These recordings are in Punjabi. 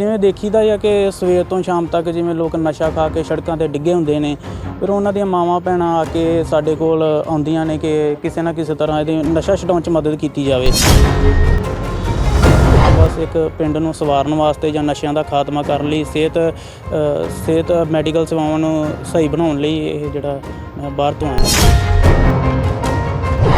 ਜਿਵੇਂ ਦੇਖੀਦਾ ਆ ਕਿ ਸਵੇਰ ਤੋਂ ਸ਼ਾਮ ਤੱਕ ਜਿਵੇਂ ਲੋਕ ਨਸ਼ਾ ਖਾ ਕੇ ਸੜਕਾਂ ਤੇ ਡਿੱਗੇ ਹੁੰਦੇ ਨੇ, ਫਿਰ ਉਹਨਾਂ ਦੀਆਂ ਮਾਵਾਂ ਭੈਣਾਂ ਆ ਕੇ ਸਾਡੇ ਕੋਲ ਆਉਂਦੀਆਂ ਨੇ ਕਿ ਕਿਸੇ ਨਾ ਕਿਸੇ ਤਰ੍ਹਾਂ ਇਹਦੇ ਨਸ਼ਾ ਛਡਾਉਣ 'ਚ ਮਦਦ ਕੀਤੀ ਜਾਵੇ। ਬਸ ਇੱਕ ਪਿੰਡ ਨੂੰ ਸਵਾਰਨ ਵਾਸਤੇ ਜਾਂ ਨਸ਼ਿਆਂ ਦਾ ਖਾਤਮਾ ਕਰਨ ਲਈ ਸਿਹਤ ਸਿਹਤ ਮੈਡੀਕਲ ਸੇਵਾਵਾਂ ਨੂੰ ਸਹੀ ਬਣਾਉਣ ਲਈ ਇਹ ਜਿਹੜਾ ਮੈਂ ਬਾਹਰ ਤੋਂ ਆਇਆ।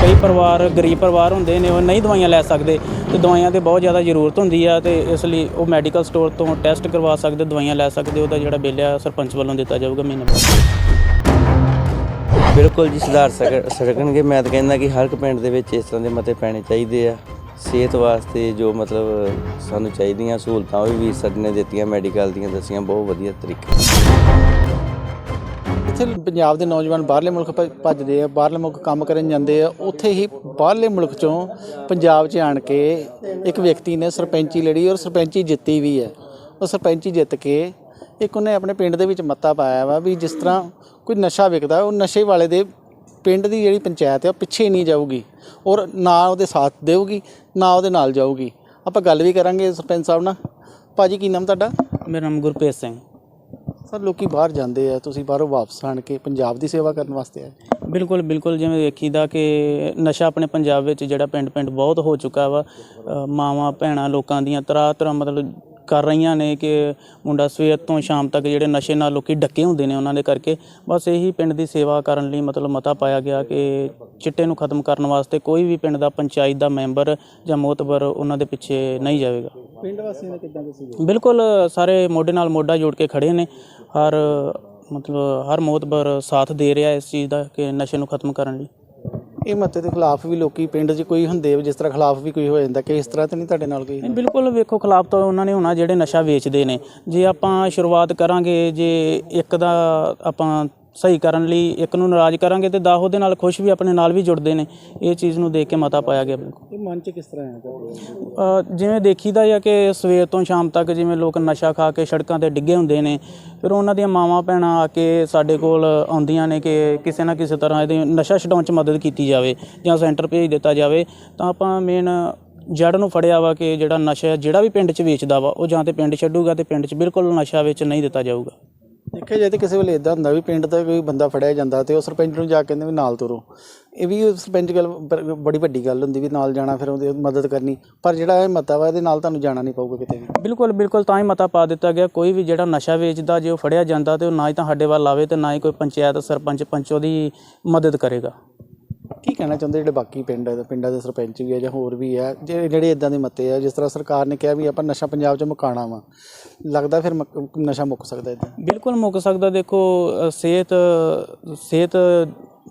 ਕਈ ਪਰਿਵਾਰ, ਗਰੀਬ ਪਰਿਵਾਰ ਹੁੰਦੇ ਨੇ, ਉਹ ਨਹੀਂ ਦਵਾਈਆਂ ਲੈ ਸਕਦੇ ਤੇ ਦਵਾਈਆਂ 'ਤੇ ਬਹੁਤ ਜ਼ਿਆਦਾ ਜ਼ਰੂਰਤ ਹੁੰਦੀ ਆ ਤੇ ਇਸ ਲਈ ਉਹ ਮੈਡੀਕਲ ਸਟੋਰ ਤੋਂ ਟੈਸਟ ਕਰਵਾ ਸਕਦੇ, ਦਵਾਈਆਂ ਲੈ ਸਕਦੇ, ਉਹਦਾ ਜਿਹੜਾ ਬਿੱਲ ਆ ਸਰਪੰਚ ਵੱਲੋਂ ਦਿੱਤਾ ਜਾਊਗਾ ਮਹੀਨੇ ਬਾਅਦ। ਬਿਲਕੁਲ ਜੀ, ਸੁਧਾਰ ਸਕਣਗੇ ਮੈਂ ਤਾਂ ਕਹਿੰਦਾ ਕਿ ਹਰ ਇੱਕ ਪਿੰਡ ਦੇ ਵਿੱਚ ਇਸ ਤਰ੍ਹਾਂ ਦੇ ਮਤੇ ਪੈਣੇ ਚਾਹੀਦੇ ਆ। ਸਿਹਤ ਵਾਸਤੇ ਜੋ ਮਤਲਬ ਸਾਨੂੰ ਚਾਹੀਦੀਆਂ ਸਹੂਲਤਾਂ ਉਹ ਵੀ ਸਾਡੇ ਨੇ ਦਿੱਤੀਆਂ ਮੈਡੀਕਲ ਦੀਆਂ ਦੱਸੀਆਂ, ਬਹੁਤ ਵਧੀਆ ਤਰੀਕੇ ਇੱਥੇ ਪੰਜਾਬ ਦੇ ਨੌਜਵਾਨ ਬਾਹਰਲੇ ਮੁਲਕ ਭੱਜ- ਭੱਜਦੇ ਆ, ਬਾਹਰਲੇ ਮੁਲਕ ਕੰਮ ਕਰਨ ਜਾਂਦੇ ਆ, ਉੱਥੇ ਹੀ ਬਾਹਰਲੇ ਮੁਲਕ ਚੋਂ ਪੰਜਾਬ 'ਚ ਆਣ ਕੇ ਇੱਕ ਵਿਅਕਤੀ ਨੇ ਸਰਪੰਚੀ ਲੜੀ ਔਰ ਸਰਪੰਚੀ ਜਿੱਤੀ ਵੀ ਹੈ। ਉਹ ਸਰਪੰਚੀ ਜਿੱਤ ਕੇ ਇੱਕ ਉਹਨੇ ਆਪਣੇ ਪਿੰਡ ਦੇ ਵਿੱਚ ਮੱਤਾ ਪਾਇਆ ਵਾ ਵੀ ਜਿਸ ਤਰ੍ਹਾਂ ਕੋਈ ਨਸ਼ਾ ਵਿਕਦਾ, ਉਹ ਨਸ਼ੇ ਵਾਲੇ ਦੇ ਪਿੰਡ ਦੀ ਜਿਹੜੀ ਪੰਚਾਇਤ ਹੈ ਉਹ ਪਿੱਛੇ ਨਹੀਂ ਜਾਊਗੀ ਔਰ ਨਾ ਉਹਦੇ ਸਾਥ ਦੇਊਗੀ, ਨਾ ਉਹਦੇ ਨਾਲ ਜਾਊਗੀ। ਆਪਾਂ ਗੱਲ ਵੀ ਕਰਾਂਗੇ ਸਰਪੰਚ ਸਾਹਿਬ ਨਾਲ। ਭਾਜੀ, ਕੀ ਨਾਮ ਤੁਹਾਡਾ? ਮੇਰਾ ਨਾਮ ਗੁਰਪ੍ਰੀਤ ਸਿੰਘ। ਸਰ, ਲੋਕੀ ਬਾਹਰ ਜਾਂਦੇ ਆ, ਤੁਸੀਂ ਬਾਹਰੋਂ ਵਾਪਸ ਆਣ ਕੇ ਪੰਜਾਬ ਦੀ ਸੇਵਾ ਕਰਨ ਵਾਸਤੇ ਆਏ। ਬਿਲਕੁਲ ਬਿਲਕੁਲ, ਜਿਵੇਂ ਦੇਖੀਦਾ ਕਿ ਨਸ਼ਾ ਆਪਣੇ ਪੰਜਾਬ ਵਿੱਚ ਜਿਹੜਾ ਪਿੰਡ ਪਿੰਡ ਬਹੁਤ ਹੋ ਚੁੱਕਾ ਵਾ ਮਾਵਾਂ, ਭੈਣਾਂ ਲੋਕਾਂ ਦੀਆਂ ਤਰ੍ਹਾਂ ਤਰ੍ਹਾਂ ਮਤਲਬ ਕਰ ਰਹੀਆਂ ਨੇ ਕਿ ਮੁੰਡਾ ਸਵੇਰ ਤੋਂ ਸ਼ਾਮ ਤੱਕ ਜਿਹੜੇ ਨਸ਼ੇ ਨਾਲ ਲੋਕੀ ਡੱਕੇ ਹੁੰਦੇ ਨੇ ਉਹਨਾਂ ਦੇ ਕਰਕੇ, ਬਸ ਇਹੀ ਪਿੰਡ ਦੀ ਸੇਵਾ ਕਰਨ ਲਈ ਮਤਲਬ ਮਤਾ ਪਾਇਆ ਗਿਆ ਕਿ ਚਿੱਟੇ ਨੂੰ ਖਤਮ ਕਰਨ ਵਾਸਤੇ ਕੋਈ ਵੀ ਪਿੰਡ ਦਾ ਪੰਚਾਇਤ ਦਾ ਮੈਂਬਰ ਜਾਂ ਮੋਤਬਰ ਉਹਨਾਂ ਦੇ ਪਿੱਛੇ ਨਹੀਂ ਜਾਵੇਗਾ। ਪਿੰਡ ਵਾਸੀਆਂ ਦਾ ਕਿੱਦਾਂ ਦੇ ਬਿਲਕੁਲ ਸਾਰੇ ਮੋਢੇ ਨਾਲ ਮੋਢਾ ਜੋੜ ਕੇ ਖੜੇ ਨੇ। ਹਰ ਮਤਲਬ ਹਰ ਮੋਤਬਰ ਸਾਥ ਦੇ ਰਿਹਾ ਇਸ ਚੀਜ਼ ਦਾ ਕਿ ਨਸ਼ੇ ਨੂੰ ਖਤਮ ਕਰਨ ਲਈ। ਇਹ ਮਤੇ ਦੇ ਖਿਲਾਫ ਵੀ ਲੋਕੀ ਪਿੰਡ 'ਚ ਕੋਈ ਹੁੰਦੇ ਜਿਸ ਤਰ੍ਹਾਂ ਖਿਲਾਫ ਵੀ ਕੋਈ ਹੋ ਜਾਂਦਾ ਕਿ ਇਸ ਤਰ੍ਹਾਂ ਤਾਂ ਨਹੀਂ ਤੁਹਾਡੇ ਨਾਲ ਕੋਈ ਨਹੀਂ ਬਿਲਕੁਲ ਵੇਖੋ ਖਿਲਾਫ ਤਾਂ ਉਹਨਾਂ ਨੇ ਹੋਣਾ ਜਿਹੜੇ ਨਸ਼ਾ ਵੇਚਦੇ ਨੇ। ਜੇ ਆਪਾਂ ਸ਼ੁਰੂਆਤ ਕਰਾਂਗੇ ਜੇ ਇੱਕ ਦਾ ਆਪਾਂ ਸਹੀ ਕਰਨ ਲਈ ਇੱਕ ਨੂੰ ਨਾਰਾਜ਼ ਕਰਾਂਗੇ ਤੇ 10 ਉਹਦੇ ਨਾਲ ਖੁਸ਼ ਵੀ ਆਪਣੇ ਨਾਲ ਵੀ ਜੁੜਦੇ ਨੇ। ਇਹ ਚੀਜ਼ ਨੂੰ ਦੇਖ ਕੇ ਮਤਾ ਪਾਇਆ ਗਿਆ ਬਿਲਕੁਲ। ਇਹ ਮਨ 'ਚ ਕਿਸ ਤਰ੍ਹਾਂ ਆਇਆ ਜਿਵੇਂ ਦੇਖੀਦਾ ਆ ਕਿ ਸਵੇਰ ਤੋਂ ਸ਼ਾਮ ਤੱਕ ਜਿਵੇਂ ਲੋਕ ਨਸ਼ਾ ਖਾ ਕੇ ਸੜਕਾਂ ਤੇ ਡਿੱਗੇ ਹੁੰਦੇ ਨੇ ਫਿਰ ਉਹਨਾਂ ਦੀਆਂ ਮਾਵਾਂ ਭੈਣਾਂ ਆ ਕੇ ਸਾਡੇ ਕੋਲ ਆਉਂਦੀਆਂ ਨੇ ਕਿ ਕਿਸੇ ਨਾ ਕਿਸੇ ਤਰ੍ਹਾਂ ਇਹਦੀ ਨਸ਼ਾ ਛਡਾਉਣ 'ਚ ਮਦਦ ਕੀਤੀ ਜਾਵੇ ਜਾਂ ਸੈਂਟਰ ਭੇਜ ਦਿੱਤਾ ਜਾਵੇ ਤਾਂ ਆਪਾਂ ਮੇਨ ਜੜ ਨੂੰ ਫੜਿਆ ਵਾ ਕਿ ਜਿਹੜਾ ਨਸ਼ਾ ਜਿਹੜਾ ਵੀ ਪਿੰਡ 'ਚ ਵੇਚਦਾ ਵਾ ਉਹ ਜਾਂ ਤੇ ਪਿੰਡ ਛੱਡੂਗਾ ਤੇ ਪਿੰਡ 'ਚ ਬਿਲਕੁਲ ਨਸ਼ਾ ਵਿੱਚ ਨਹੀਂ ਦਿੱਤਾ ਜਾਊਗਾ। ਦੇਖਿਆ ਜਾਏ ਤੇ ਕਿਸੇ ਵੇਲੇ ਇਦਾਂ ਹੁੰਦਾ ਵੀ ਪਿੰਡ ਦਾ ਕੋਈ ਬੰਦਾ ਫੜਿਆ ਜਾਂਦਾ ਤੇ ਉਹ ਸਰਪੰਚ ਨੂੰ ਜਾ ਕੇ ਕਹਿੰਦੇ ਵੀ ਨਾਲ ਤੁਰੋ। ਇਹ ਵੀ ਸਰਪੰਚ ਗੱਲ ਬ- ਬੜੀ ਵੱਡੀ ਗੱਲ ਹੁੰਦੀ ਵੀ ਨਾਲ ਜਾਣਾ ਫਿਰ ਉਹਦੀ ਮਦਦ ਕਰਨੀ। ਪਰ ਜਿਹੜਾ ਇਹ ਮਤਾ ਵਾ ਇਹਦੇ ਨਾਲ ਤੁਹਾਨੂੰ ਜਾਣਾ ਨਹੀਂ ਪਊਗਾ ਕਿਤੇ ਵੀ। ਬਿਲਕੁਲ ਬਿਲਕੁਲ ਤਾਂ ਹੀ ਮਤਾ ਪਾ ਦਿੱਤਾ ਗਿਆ। ਕੋਈ ਵੀ ਜਿਹੜਾ ਨਸ਼ਾ ਵੇਚਦਾ, ਜੇ ਉਹ ਫੜਿਆ ਜਾਂਦਾ ਤੇ ਉਹ ਨਾ ਹੀ ਤਾਂ ਸਾਡੇ ਵੱਲ ਆਵੇ ਤੇ ਨਾ ਹੀ ਕੋਈ ਪੰਚਾਇਤ ਸਰਪੰਚ ਪੰਚ ਉਹਦੀ ਮਦਦ ਕਰੇਗਾ। ਕੀ ਕਹਿਣਾ ਚਾਹੁੰਦੇ ਜਿਹੜੇ ਬਾਕੀ ਪਿੰਡ ਪਿੰਡਾਂ ਦੇ ਸਰਪੰਚ ਵੀ ਆ ਜਾਂ ਹੋਰ ਵੀ ਆ, ਜਿਹੜੇ ਜਿਹੜੇ ਇਦਾਂ ਦੇ ਮਤੇ ਆ, ਜਿਸ ਤਰ੍ਹਾਂ ਸਰਕਾਰ ਨੇ ਕਿਹਾ ਵੀ ਆਪਾਂ ਨਸ਼ਾ ਪੰਜਾਬ 'ਚ ਮੁਕਾਣਾ ਵਾ, ਲੱਗਦਾ ਫਿਰ ਮੁੱਕ- ਨਸ਼ਾ ਮੁੱਕ ਸਕਦਾ ਇਦਾਂ? ਬਿਲਕੁਲ ਮੁੱਕ ਸਕਦਾ, ਦੇਖੋ ਸਿਹਤ ਸਿਹਤ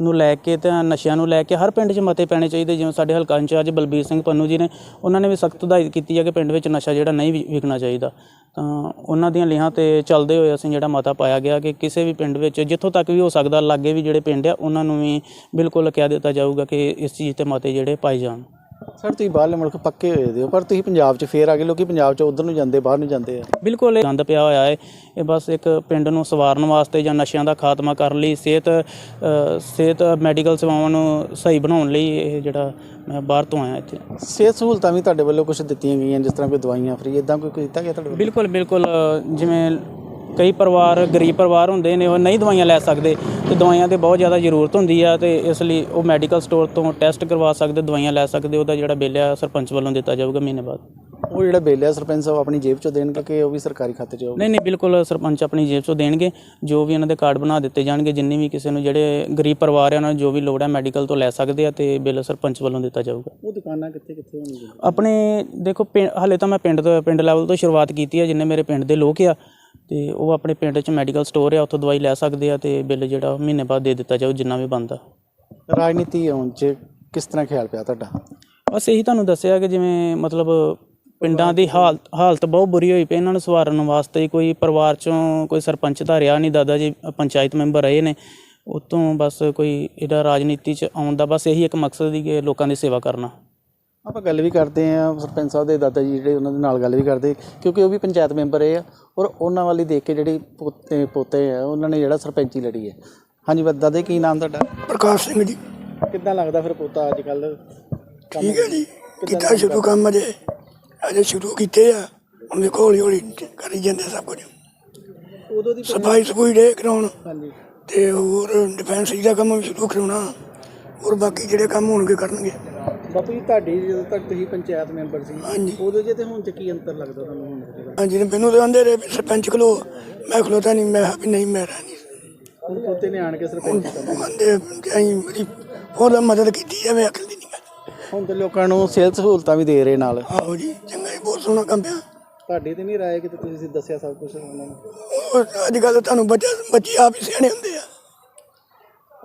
ਨੂੰ ਲੈ ਕੇ ਤੇ ਨਸ਼ਿਆਂ ਨੂੰ ਲੈ ਕੇ ਹਰ ਪਿੰਡ 'ਚ ਮਤੇ ਪੈਣੇ ਚਾਹੀਦੇ, ਜਿਵੇਂ ਸਾਡੇ ਹਲਕਾ ਇੰਚਾਰਜ ਬਲਬੀਰ ਸਿੰਘ ਪੰਨੂ ਜੀ ਨੇ, ਉਹਨਾਂ ਨੇ ਵੀ ਸਖਤ ਹਦਾਇਤ ਕੀਤੀ ਹੈ ਕਿ ਪਿੰਡ ਵਿੱਚ ਨਸ਼ਾ ਜਿਹੜਾ ਨਹੀਂ ਵਿ- ਵਿਕਣਾ ਚਾਹੀਦਾ। ਤਾਂ ਉਹਨਾਂ ਦੀਆਂ ਲੀਹਾਂ ਤੇ ਚੱਲਦੇ ਹੋਏ ਅਸੀਂ ਜਿਹੜਾ ਮਤਾ ਪਾਇਆ ਗਿਆ ਕਿ ਕਿਸੇ ਵੀ ਪਿੰਡ ਵਿੱਚ ਜਿੱਥੋਂ ਤੱਕ ਵੀ ਹੋ ਸਕਦਾ, ਲਾਗੇ ਵੀ ਜਿਹੜੇ ਪਿੰਡ ਆ, ਉਹਨਾਂ ਨੂੰ ਵੀ ਬਿਲਕੁਲ ਕਹਿ ਦਿੱਤਾ ਜਾਊਗਾ ਕਿ ਇਸ ਚੀਜ਼ ਤੇ ਮਤੇ ਜਿਹੜੇ ਪਾਏ ਜਾਣ। ਸਰ ਤੁਸੀਂ ਬਾਹਰਲੇ ਮੁਲਕ ਪੱਕੇ ਹੋਏ ਦੇ ਹੋ ਪਰ ਤੁਸੀਂ ਪੰਜਾਬ 'ਚ ਫੇਰ ਆ ਗਏ ਲੋਕੀ ਪੰਜਾਬ 'ਚ ਉਧਰ ਨੂੰ ਜਾਂਦੇ ਬਾਹਰ ਨੂੰ ਜਾਂਦੇ ਆ। ਬਿਲਕੁਲ ਇਹ ਗੰਦ ਪਿਆ ਹੋਇਆ ਹੈ। ਇਹ ਬਸ ਇੱਕ ਪਿੰਡ ਨੂੰ ਸਵਾਰਨ ਵਾਸਤੇ ਜਾਂ ਨਸ਼ਿਆਂ ਦਾ ਖਾਤਮਾ ਕਰਨ ਲਈ ਸਿਹਤ ਅ, ਸਿਹਤ ਮੈਡੀਕਲ ਸੇਵਾਵਾਂ ਨੂੰ ਸਹੀ ਬਣਾਉਣ ਲਈ ਇਹ ਜਿਹੜਾ ਮੈਂ ਬਾਹਰ ਤੋਂ ਆਇਆ ਇੱਥੇ। ਸਿਹਤ ਸਹੂਲਤਾਂ ਵੀ ਤੁਹਾਡੇ ਵੱਲੋਂ ਕੁਝ ਦਿੱਤੀਆਂ ਗਈਆਂ ਜਿਸ ਤਰ੍ਹਾਂ ਕੋਈ ਦਵਾਈਆਂ ਫ੍ਰੀ ਇਦਾਂ ਕੋਈ ਕੀਤਾ ਗਿਆ ਤੁਹਾਡੇ ਵੱਲੋਂ? ਬਿਲਕੁਲ ਬਿਲਕੁਲ ਅ, ਜਿਵੇਂ ਕਈ ਪਰਿਵਾਰ ਗਰੀਬ ਪਰਿਵਾਰ ਹੁੰਦੇ ਨੇ ਉਹ ਨਹੀਂ ਦਵਾਈਆਂ ਲੈ ਸਕਦੇ ਤੇ ਦਵਾਈਆਂ ਦੀ ਬਹੁਤ ਜ਼ਿਆਦਾ ਜ਼ਰੂਰਤ ਹੁੰਦੀ ਆ ਤੇ ਇਸ ਲਈ ਉਹ ਮੈਡੀਕਲ ਸਟੋਰ ਤੋਂ ਟੈਸਟ ਕਰਵਾ ਸਕਦੇ ਦਵਾਈਆਂ ਲੈ ਸਕਦੇ ਉਹਦਾ ਜਿਹੜਾ ਬਿੱਲ ਆ ਸਰਪੰਚ ਵੱਲੋਂ ਦਿੱਤਾ ਜਾਊਗਾ ਮਹੀਨੇ ਬਾਅਦ। ਉਹ ਜਿਹੜਾ ਬਿੱਲ ਆ ਸਰਪੰਚ ਸਾਹਿਬ ਆਪਣੀ ਜੇਬ 'ਚੋਂ ਦੇਣਗੇ ਕਿ ਉਹ ਵੀ ਸਰਕਾਰੀ ਖਾਤੇ 'ਚ ਨਹੀਂ ਨਹੀਂ ਬਿਲਕੁਲ ਸਰਪੰਚ ਆਪਣੀ ਜੇਬ ਚੋਂ ਦੇਣਗੇ ਜੋ ਵੀ ਇਹਨਾਂ ਦੇ ਕਾਰਡ ਬਣਾ ਦਿੱਤੇ ਜਾਣਗੇ ਜਿੰਨੀ ਵੀ ਕਿਸੇ ਨੂੰ ਜਿਹੜੇ ਗਰੀਬ ਪਰਿਵਾਰ ਆ ਉਹਨਾਂ ਨੂੰ ਜੋ ਵੀ ਲੋੜ ਹੈ ਮੈਡੀਕਲ ਤੋਂ ਲੈ ਸਕਦੇ ਆ ਤੇ ਬਿੱਲ ਸਰਪੰਚ ਵੱਲੋਂ ਦਿੱਤਾ ਜਾਊਗਾ। ਉਹ ਦੁਕਾਨਾਂ ਕਿੱਥੇ ਕਿੱਥੇ ਹੋਣਗੀਆਂ? ਆਪਣੇ ਦੇਖੋ ਹਾਲੇ ਤਾਂ ਮੈਂ ਪਿੰਡ ਤੋਂ ਪਿੰਡ ਲੈਵਲ ਤੋਂ ਸ਼ੁਰੂਆਤ ਕੀਤੀ ਹੈ ਜਿੰਨੇ ਮੇਰੇ ਪਿੰਡ ਦੇ ਲੋਕ ਆ ਤੇ ਉਹ ਆਪਣੇ ਪਿੰਡ 'ਚ ਮੈਡੀਕਲ ਸਟੋਰ ਆ ਉੱਥੋਂ ਦਵਾਈ ਲੈ ਸਕਦੇ ਆ ਤੇ ਬਿੱਲ ਜਿਹੜਾ ਉਹ ਮਹੀਨੇ ਬਾਅਦ ਦੇ ਦਿੱਤਾ ਜਾਊ ਜਿੰਨਾ ਵੀ ਬਣਦਾ। ਰਾਜਨੀਤੀ ਆਉਣ 'ਚ ਕਿਸ ਤਰ੍ਹਾਂ ਖਿਆਲ ਪਿਆ ਤੁਹਾਡਾ? ਬਸ ਇਹੀ ਤੁਹਾਨੂੰ ਦੱਸਿਆ ਕਿ ਜਿਵੇਂ ਮਤਲਬ ਪਿੰਡਾਂ ਦੀ ਹਾਲਤ ਹਾਲਤ ਬਹੁਤ ਬੁਰੀ ਹੋਈ ਪਈ ਇਹਨਾਂ ਨੂੰ ਸਵਾਰਨ ਵਾਸਤੇ ਕੋਈ ਪਰਿਵਾਰ ਚੋਂ ਕੋਈ ਸਰਪੰਚ ਤਾਂ ਰਿਹਾ ਨਹੀਂ ਦਾਦਾ ਜੀ ਪੰਚਾਇਤ ਮੈਂਬਰ ਰਹੇ ਨੇ। ਉਤੋਂ ਬਸ ਕੋਈ ਇਹਦਾ ਰਾਜਨੀਤੀ 'ਚ ਆਉਣ ਦਾ ਬਸ ਇਹੀ ਇੱਕ ਮਕਸਦ ਹੀ ਕਿ ਲੋਕਾਂ ਦੀ ਸੇਵਾ ਕਰਨਾ। ਆਪਾਂ ਗੱਲ ਵੀ ਕਰਦੇ ਆ ਸਰਪੰਚ ਸਾਹਿਬ ਦੇ ਦਾਦਾ ਜੀ ਜਿਹੜੇ ਉਹਨਾਂ ਦੇ ਨਾਲ ਗੱਲ ਵੀ ਕਰਦੇ ਕਿਉਂਕਿ ਉਹ ਵੀ ਪੰਚਾਇਤ ਮੈਂਬਰ ਰਹੇ ਆ ਔਰ ਉਹਨਾਂ ਵਾਲੀ ਦੇਖ ਕੇ ਜਿਹੜੀ ਪੋਤੇ ਪੋਤੇ ਆ ਉਹਨਾਂ ਨੇ ਜਿਹੜਾ ਸਰਪੰਚੀ ਲੜੀ ਹੈ। ਹਾਂਜੀ ਦਾਦੇ ਕੀ ਨਾਮ ਤੁਹਾਡਾ? ਪ੍ਰਕਾਸ਼ ਸਿੰਘ ਜੀ। ਕਿੱਦਾਂ ਲੱਗਦਾ ਫਿਰ ਪੋਤਾ ਅੱਜ ਕੱਲ ਠੀਕ ਹੈ ਜੀ। ਕੀਤਾ ਸ਼ੁਰੂ ਕੰਮ ਅਜੇ। ਅਜੇ ਸ਼ੁਰੂ ਕੀਤੇ ਆ। ਹੁਣ ਵੇਖੋ ਹੌਲੀ ਹੌਲੀ ਕਰੀ ਜਾਂਦੇ ਸਭ ਕੁਝ। ਉਦੋਂ ਦੀ ਸਫ਼ਾਈ ਸਫੂਈ ਡੇ ਕਰਾਉਣ। ਹਾਂਜੀ। ਤੇ ਹੋਰ ਡਿਫੈਂਸ ਦਾ ਕੰਮ ਵੀ ਸ਼ੁਰੂ ਕਰਾਉਣਾ। ਹੋਰ ਬਾਕੀ ਜਿਹੜੇ ਕੰਮ ਹੋਣਗੇ ਕਰਨਗੇ। ਬਾਪੂ ਜੀ ਤੁਹਾਡੀ ਜਦੋਂ ਤੱਕ ਤੁਸੀਂ ਪੰਚਾਇਤ ਮੈਂਬਰ ਸੀ ਹਾਂਜੀ। ਉਦੋਂ ਜੇ ਤੇ ਹੁਣ ਚ ਕੀ ਅੰਤਰ ਲੱਗਦਾ ਤੁਹਾਨੂੰ ਹੁਣ ਦੇ? ਹਾਂਜੀ ਮੈਨੂੰ ਤਾਂ ਆਂਦੇ ਰਹੇ ਵੀ ਸਰਪੰਚ ਖਲੋ ਮੈਂ ਖਲੋਤਾ ਨਹੀਂ ਮੈਂ ਕਿਹਾ ਵੀ ਨਹੀਂ ਮੈਂ ਰਹਿਣੀ ਹੁਣ ਪੋਤੇ ਨੇ ਆਣ ਕੇ ਸਰਪੰਚ ਕਰਨਾ ਆਂਦੇ ਕਿ ਅਸੀਂ ਮੇਰੀ ਹੋਰ ਮਦਦ ਕੀਤੀ ਜਾਵੇ ਅਕਲ ਦੀ ਨਹੀਂ ਗੱਲ ਹੁਣ ਤੇ ਲੋਕਾਂ ਨੂੰ ਸਿਹਤ ਸਹੂਲਤਾਂ ਵੀ ਦੇ ਰਹੇ ਨਾਲ। ਆਹੋ ਜੀ ਚੰਗਾ ਜੀ ਬਹੁਤ ਸੋਹਣਾ ਕੰਮ ਆ। ਤੁਹਾਡੇ ਤੇ ਨਹੀਂ ਰਾਏ ਕਿ ਤੁਸੀਂ ਦੱਸਿਆ ਸਭ ਕੁਝ ਉਹਨਾਂ ਨੂੰ? ਉਹ ਅੱਜ ਕੱਲ੍ਹ ਤੁਹਾਨੂੰ ਬੱਚਾ ਬੱਚੇ ਆਪ ਹੀ ਸਿਆਣੇ ਹੁੰਦੇ ਆ।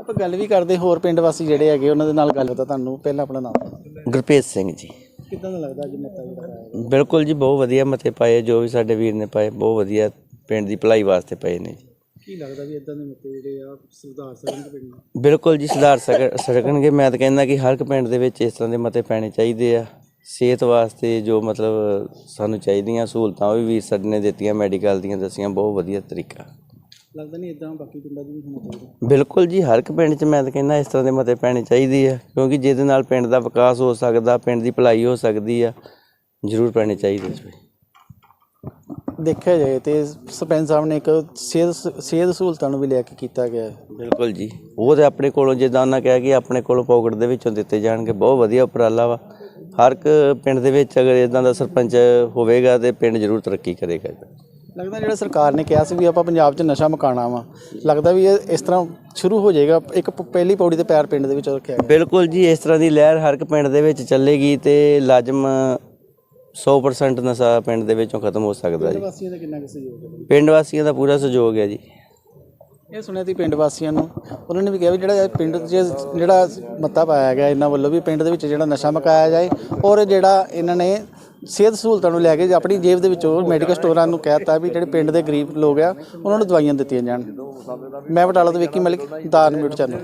ਆਪਾਂ ਗੱਲ ਵੀ ਕਰਦੇ ਹੋਰ ਪਿੰਡ ਵਾਸੀ ਜਿਹੜੇ ਹੈਗੇ ਉਹਨਾਂ ਦੇ ਨਾਲ ਗੱਲ ਪਤਾ ਤੁਹਾਨੂੰ ਪਹਿਲਾਂ ਆਪਣਾ ਨਾਮ ਦੱਸੋ। ਗੁਰਪ੍ਰੀਤ ਸਿੰਘ ਜੀ। ਕਿੱਦਾਂ ਦਾ ਲੱਗਦਾ ਅੱਜ ਮਤਾ ਜਿਹੜਾ ਪਾਇਆ? ਬਿਲਕੁਲ ਜੀ ਬਹੁਤ ਵਧੀਆ ਮਤੇ ਪਾਏ ਜੋ ਵੀ ਸਾਡੇ ਵੀਰ ਨੇ ਪਾਏ ਬਹੁਤ ਵਧੀਆ ਪਿੰਡ ਦੀ ਭਲਾਈ ਵਾਸਤੇ ਪਏ ਨੇ ਜੀ। ਕੀ ਲੱਗਦਾ ਵੀ ਇਦਾਂ ਦੇ ਮਤੇ ਜਿਹੜੇ ਆ ਸੁਧਾਰ ਸਕਣਗੇ ਪਿੰਡ ਨੂੰ ਬਿਲਕੁਲ ਜੀ ਸੁਧਾਰ ਸਕ- ਸਕਣਗੇ ਮੈਂ ਤਾਂ ਕਹਿੰਦਾ ਕਿ ਹਰ ਇੱਕ ਪਿੰਡ ਦੇ ਵਿੱਚ ਇਸ ਤਰ੍ਹਾਂ ਦੇ ਮਤੇ ਪੈਣੇ ਚਾਹੀਦੇ ਆ। ਸਿਹਤ ਵਾਸਤੇ ਜੋ ਮਤਲਬ ਸਾਨੂੰ ਚਾਹੀਦੀਆਂ ਸਹੂਲਤਾਂ ਉਹ ਵੀ ਵੀਰ ਸਾਡੇ ਨੇ ਦਿੱਤੀਆਂ ਮੈਡੀਕਲ ਦੀਆਂ ਦੱਸੀਆਂ ਬਹੁਤ ਵਧੀਆ ਤਰੀਕਾ। ਲੱਗਦਾ ਨਹੀਂ ਇਦਾਂ ਬਾਕੀ ਪਿੰਡਾਂ 'ਚ ਵੀ ਹੋਣਾ ਚਾਹੀਦਾ। ਬਿਲਕੁਲ ਜੀ ਹਰ ਇੱਕ ਪਿੰਡ 'ਚ ਮੈਂ ਤਾਂ ਕਹਿੰਦਾ ਇਸ ਤਰ੍ਹਾਂ ਦੇ ਮਤੇ ਪੈਣੇ ਚਾਹੀਦੇ ਆ ਕਿਉਂਕਿ ਜਿਹਦੇ ਨਾਲ ਪਿੰਡ ਦਾ ਵਿਕਾਸ ਹੋ ਸਕਦਾ ਪਿੰਡ ਦੀ ਭਲਾਈ ਹੋ ਸਕਦੀ ਆ ਜ਼ਰੂਰ ਪੈਣੇ ਚਾਹੀਦੇ ਜੀ ਦੇਖਿਆ ਜਾਏ ਤੇ ਸਰਪੰਚ ਸਾਹਿਬ ਨੇ ਇੱਕ ਸਿਹਤ ਸਿਹਤ ਸਹੂਲਤਾਂ ਨੂੰ ਵੀ ਲੈ ਕੇ ਕੀਤਾ ਗਿਆ। ਹੈ ਬਿਲਕੁਲ ਜੀ ਉਹ ਤੇ ਆਪਣੇ ਕੋਲੋਂ ਜਿੱਦਾਂ ਉਹਨਾਂ ਕਿਹਾ ਕਿ ਆਪਣੇ ਕੋਲੋਂ ਪਾਕਟ ਦੇ ਵਿੱਚੋਂ ਦਿੱਤੇ ਜਾਣਗੇ ਬਹੁਤ ਵਧੀਆ ਉਪਰਾਲਾ ਵਾ। ਹਰ ਇੱਕ ਪਿੰਡ ਦੇ ਵਿੱਚ ਅਗਰ ਇਦਾਂ ਦਾ ਸਰਪੰਚ ਹੋਵੇਗਾ ਤੇ ਪਿੰਡ ਜ਼ਰੂਰ ਤਰੱਕੀ ਕਰੇਗਾ। ਲੱਗਦਾ ਜਿਹੜਾ ਸਰਕਾਰ ਨੇ ਕਿਹਾ ਸੀ ਵੀ ਆਪਾਂ ਪੰਜਾਬ 'ਚ ਨਸ਼ਾ ਮਕਾਣਾ ਵਾ ਲੱਗਦਾ ਵੀ ਇਹ ਇਸ ਤਰ੍ਹਾਂ ਸ਼ੁਰੂ ਹੋ ਜਾਏਗਾ ਇੱਕ ਪ- ਪਹਿਲੀ ਪੌੜੀ ਤੇ ਪੈਰ ਪਿੰਡ ਦੇ ਵਿੱਚ ਰੱਖਿਆ ਬਿਲਕੁਲ ਜੀ ਇਸ ਤਰ੍ਹਾਂ ਦੀ ਲਹਿਰ ਹਰ ਇੱਕ ਪਿੰਡ ਦੇ ਵਿੱਚ ਚੱਲੇਗੀ ਤੇ ਲਾਜ਼ਮ 100% ਨਸ਼ਾ ਪਿੰਡ ਦੇ ਵਿੱਚੋਂ ਖਤਮ ਹੋ ਸਕਦਾ ਜੀ। ਵਾਸੀਆਂ ਦਾ ਕਿੰਨਾ ਕੁ ਸਹਿਯੋਗ ਹੈ? ਪਿੰਡ ਵਾਸੀਆਂ ਦਾ ਪੂਰਾ ਸਹਿਯੋਗ ਹੈ ਜੀ। ਇਹ ਸੁਣਿਆ ਸੀ ਪਿੰਡ ਵਾਸੀਆਂ ਨੂੰ ਉਹਨਾਂ ਨੇ ਵੀ ਕਿਹਾ ਵੀ ਜਿਹੜਾ ਇਹ ਪਿੰਡ 'ਚ ਜਿਹੜਾ ਮੱਤਾ ਪਾਇਆ ਗਿਆ ਇਹਨਾਂ ਵੱਲੋਂ ਵੀ ਪਿੰਡ ਦੇ ਵਿੱਚ ਜਿਹੜਾ ਨਸ਼ਾ ਮਕਾਇਆ ਜਾਏ ਔਰ ਜਿਹੜਾ ਇਹਨਾਂ ਨੇ ਸਿਹਤ ਸਹੂਲਤਾਂ ਨੂੰ ਲੈ ਕੇ ਆਪਣੀ ਜੇਬ ਦੇ ਵਿੱਚੋਂ ਮੈਡੀਕਲ ਸਟੋਰਾਂ ਨੂੰ ਕਹਿਤਾ ਵੀ ਜਿਹੜੇ ਪਿੰਡ ਦੇ ਗਰੀਬ ਲੋਕ ਆ, ਉਹਨਾਂ ਨੂੰ ਦਵਾਈਆਂ ਦਿੱਤੀਆਂ ਜਾਣ। ਮੈਂ ਬਟਾਲਾ ਤੋਂ ਵਿੱਕੀ ਮਲਿਕ ਦਾਨ ਮਿਊਟ ਚੈਨਲ।